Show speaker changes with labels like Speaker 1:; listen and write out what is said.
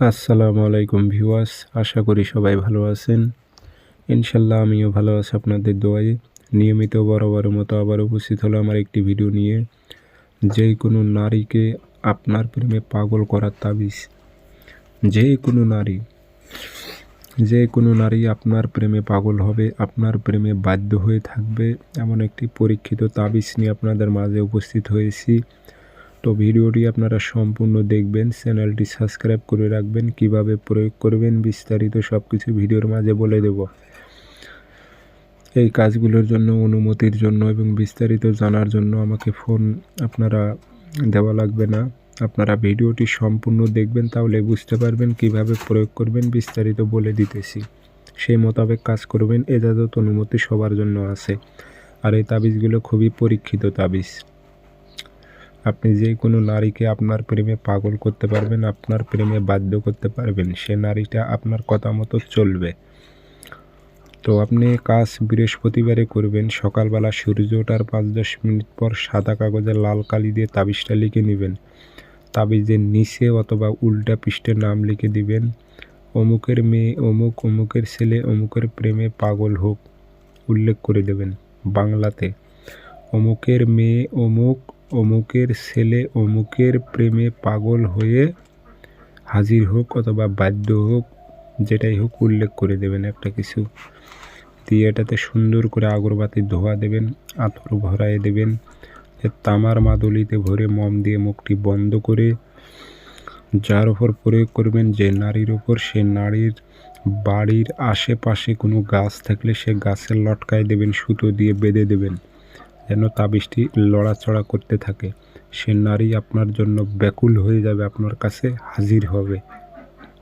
Speaker 1: আসসালামু আলাইকুম ভিউয়ার্স, আশা করি সবাই ভালো আছেন। ইনশাল্লাহ আমিও ভালো আছি আপনাদের দোয়ায়। নিয়মিত বরাবরের মতো আবার উপস্থিত হলো আমার একটি ভিডিও নিয়ে। যে কোনো নারীকে আপনার প্রেমে পাগল করার তাবিজ। যে কোনো নারী। যে কোনো নারী আপনার প্রেমে পাগল হবে, আপনার প্রেমে বাধ্য হয়ে থাকবে, এমন একটি পরীক্ষিত তাবিজ নিয়ে আপনাদের মাঝে উপস্থিত হয়েছি। তো ভিডিওটি আপনারা সম্পূর্ণ দেখবেন, চ্যানেলটি সাবস্ক্রাইব করে রাখবেন, কীভাবে প্রয়োগ করবেন বিস্তারিত সব কিছু ভিডিওর মাঝে বলে দেব। এই কাজগুলোর জন্য, অনুমতির জন্য এবং বিস্তারিত জানার জন্য আমাকে ফোন আপনারা দেওয়া লাগবে না। আপনারা ভিডিওটি সম্পূর্ণ দেখবেন, তাহলে বুঝতে পারবেন কীভাবে প্রয়োগ করবেন বিস্তারিত বলে দিতেছি। সেই মোতাবেক কাজ করবেন, এজাজত অনুমতি সবার জন্য আছে। আর এই তাবিজগুলো খুবই পরীক্ষিত তাবিজ। আপনি যে কোনো নারীকে আপনার প্রেমে পাগল করতে পারবেন, আপনার প্রেমে বাধ্য করতে পারবেন। সে নারীটা আপনার কথা মতো চলবে। তো আপনি কাজ বৃহস্পতিবারে করবেন, সকালবেলা সূর্য ওঠার পাঁচ দশ মিনিট পর সাদা কাগজে লাল কালি দিয়ে তাবিজটা লিখে নেবেন। তাবিজের নিচে অথবা উল্টা পৃষ্ঠে নাম লিখে দিবেন, অমুকের মেয়ে অমুক, অমুকের ছেলে অমুকের প্রেমে পাগল হোক। উল্লেখ করে দেবেন বাংলাতে। অমুকের মেয়ে অমুক অমুকের ছেলে অমুকের প্রেমে পাগল হয়ে হাজির হোক অথবা বাধ্য হোক, যেটাই হোক উল্লেখ করে দেবেন একটা কিছু। দিয়ে এটাতে সুন্দর করে আগরবাতি ধোয়া দেবেন, আতর ভরায় দেবেন তামার মাদুলিতে ভরে মম দিয়ে মুখটি বন্ধ করে যার ওপর প্রয়োগ করবেন যে নারীর ওপর সে নারীর বাড়ির আশেপাশে কোনো গাছ থাকলে সে গাছের লটকায় দেবেন, সুতো দিয়ে বেঁধে দেবেন। যেন তাবিজটি লড়াচড়া করতে থাকে। সে নারী আপনার জন্য ব্যাকুল হয়ে যাবে, আপনার কাছে হাজির হবে।